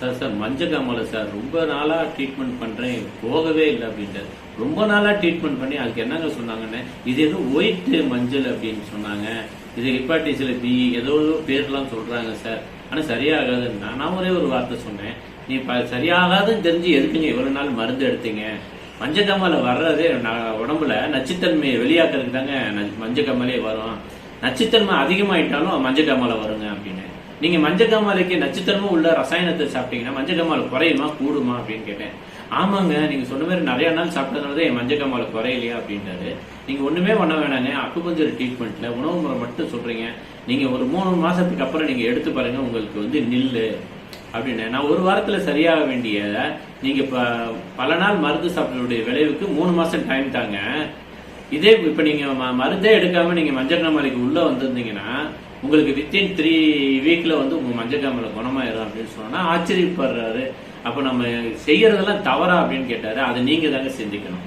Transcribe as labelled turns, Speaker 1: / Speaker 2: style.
Speaker 1: Sir sir மஞ்சக்காமலை sir ரொம்ப நாளா treatment பண்றேன் போகவே இல்லை அப்படின்ட்டு ரொம்ப நாளா ட்ரீட்மெண்ட் பண்ணி அதுக்கு என்னங்க சொன்னாங்கன்னு இது ஏதோ ஒயிட் மஞ்சள் அப்படின்னு சொன்னாங்க. இது ஹெப்பாட்டிஸ்ல பி ஏதோ ஏதோ பேர்லாம் சொல்றாங்க சார். ஆனால் சரியாகாதுன்னா நான் ஒரே ஒரு வார்த்தை சொன்னேன். நீ ப- சரியாகாதுன்னு தெரிஞ்சு எதுக்குங்க இவ்வளோ நாள் மருந்து எடுத்தீங்க? மஞ்சக்காமலை வர்றதே உடம்புல நச்சுத்தன்மையை வெளியாக்குறதுக்கு தாங்க ந- மஞ்சக்காமலே வரும். நச்சுத்தன்மை அதிகமாயிட்டாலும் மஞ்சக்காமலை வருங்க அப்படின்னு. நீங்க மஞ்சக்காமலைக்கு நச்சுத்தன்மை உள்ள ரசாயனத்தை சாப்பிட்டீங்கன்னா மஞ்சக்காமல் குறையுமா கூடுமா அப்படின்னு கேட்டேன். ஆமாங்க நீங்க சொன்ன மாதிரி நிறைய நாள் சாப்பிட்டதுனால என் மஞ்சக்காமல் குறையலையா அப்படின்றாரு. நீங்க ஒண்ணுமே பண்ண வேணாங்க. அக்குபஞ்சர் ட்ரீட்மெண்ட்ல உணவு முறை மட்டும் சொல்றீங்க. நீங்க ஒரு மூணு மாசத்துக்கு அப்புறம் நீங்க எடுத்து பாருங்க உங்களுக்கு வந்து நில்லு அப்படின்னு நான் ஒரு வாரத்துல சரியாக வேண்டிய நீங்க ப- பல நாள் மருந்து சாப்பிட்டதுடைய விளைவுக்கு மூணு மாசம் டைம் தாங்க. இதே இப்ப நீங்க ம- மருந்தே எடுக்காம நீங்க மஞ்சக்காமலைக்கு உள்ள வந்திருந்தீங்கன்னா உங்களுக்கு வித்தின் த்ரீ வீக்ல வந்து உங்க மஞ்சக்காமலை குணமாயிரும் அப்படின்னு சொன்னா ஆச்சரியப்படுறாரு. அப்ப நம்ம செய்யறதெல்லாம் தவறா அப்படின்னு கேட்டாரு. அதை நீங்க தாங்க சிந்திக்கணும்